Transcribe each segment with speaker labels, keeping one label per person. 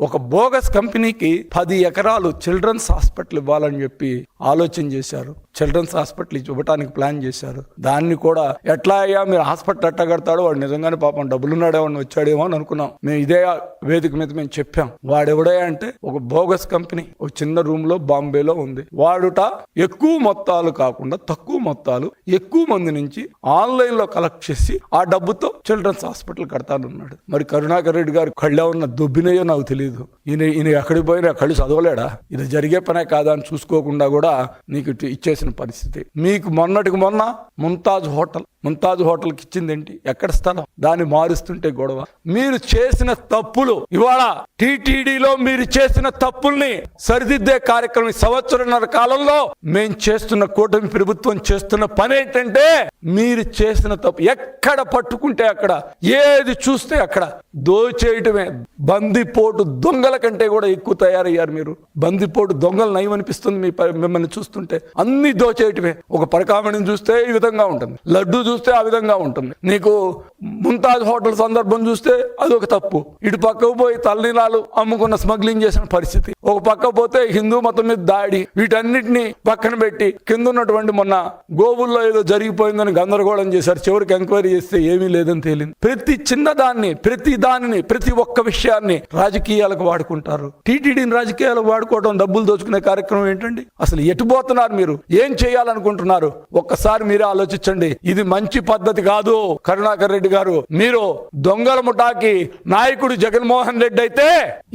Speaker 1: ఒక బోగస్ కంపెనీకి పది ఎకరాలు చిల్డ్రన్స్ హాస్పిటల్ ఇవ్వాలని చెప్పి ఆలోచన చేశారు. చిల్డ్రన్స్ హాస్పిటల్ ఇవ్వడానికి ప్లాన్ చేశారు. దాన్ని కూడా ఎట్లా అయ్యా మీరు హాస్పిటల్ ఎట్లా కడతాడో? వాడు నిజంగానే పాపం డబ్బులున్నాడేమో వచ్చాడేమో అని అనుకున్నాం. మేము ఇదే వేదిక మీద మేము చెప్పాం. వాడెవడే అంటే ఒక బోగస్ కంపెనీ ఒక చిన్న రూమ్లో బాంబేలో ఉంది. వాడుట ఎక్కువ మొత్తాలు కాకుండా తక్కువ మొత్తాలు ఎక్కువ మంది నుంచి ఆన్లైన్లో కలెక్ట్ చేసి ఆ డబ్బుతో చిల్డ్రన్స్ హాస్పిటల్ కడతానన్నాడు. మరి కరుణాకర్ రెడ్డి గారు కళ్ళే ఉన్న దుబ్బినయో నాకు తెలియదు ఈయన ఈయన ఎక్కడికి పోయినా కళ్ళు చదవలేడా? ఇది జరిగే పనే కాదా అని చూసుకోకుండా కూడా నీకు ఇటు ఇచ్చేసిన పరిస్థితి. మీకు మొన్నటికి మొన్న ముంతాజ్ హోటల్. ముంతాజ్ హోటల్కి ఇచ్చిందేంటి ఎక్కడ స్థలం? దాన్ని మారుస్తుంటే గొడవ. మీరు చేసిన తప్పులు ఇవాళ టీటీడీలో మీరు చేసిన తప్పుల్ని సరిదిద్దే కార్యక్రమం సంవత్సరంన్నర కాలంలో మేం చేస్తున్న కూటమి ప్రభుత్వం చేస్తున్న పని ఏంటంటే మీరు చేసిన తప్పు. ఎక్కడ పట్టుకుంటే అక్కడ ఏది చూస్తే అక్కడ. దోచేయటమే. బందిపోటు దొంగల కంటే కూడా ఎక్కువ తయారయ్యారు మీరు. బందిపోటు దొంగలు నయమనిపిస్తుంది మీ ప- మిమ్మల్ని చూస్తుంటే. అన్ని దోచేయటమే. ఒక పరకామణిని చూస్తే ఈ విధంగా ఉంటుంది. లడ్డు చూస్తే ఆ విధంగా ఉంటుంది. నీకు ముంతాజ్ హోటల్ సందర్భం చూస్తే అదొక తప్పు. ఇటు పక్కకు పోయి తల్లినాలు అమ్ముకున్న స్మగ్లింగ్ చేసిన పరిస్థితి. ఒక పక్క పోతే హిందూ మతం మీద దాడి. వీటన్నిటిని పక్కన పెట్టి కింద ఉన్నటువంటి మొన్న గోవుల్లో ఏదో జరిగిపోయిందని గందరగోళం చేశారు. చివరికి ఎంక్వైరీ చేస్తే ఏమీ లేదని తేలింది. ప్రతి చిన్నదాన్ని ప్రతి దానిని ప్రతి ఒక్క విషయాన్ని రాజకీయాలకు వాడుకుంటారు. టీటీడీని రాజకీయాలకు వాడుకోవడం డబ్బులు దోచుకునే కార్యక్రమం ఏంటండి? అసలు ఎటు పోతున్నారు మీరు? ఏం చేయాలనుకుంటున్నారు? ఒక్కసారి మీరే ఆలోచించండి. ఇది మంచి పద్ధతి కాదు. కరుణాకర్ రెడ్డి గారు మీరు దొంగల ముఠాకి నాయకుడు జగన్మోహన్ రెడ్డి అయితే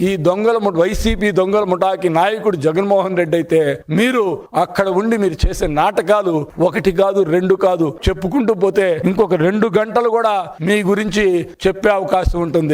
Speaker 1: ఈ దొంగల వైసీపీ దొంగల ముఠాకి నాయకుడు జగన్మోహన్ రెడ్డి అయితే మీరు అక్కడ ఉండి మీరు చేసే నాటకాలు ఒకటి కాదు రెండు కాదు చెప్పుకుంటూ పోతే ఇంకొక రెండు గంటలు కూడా మీ గురించి చెప్పే అవకాశం ఉంటుంది.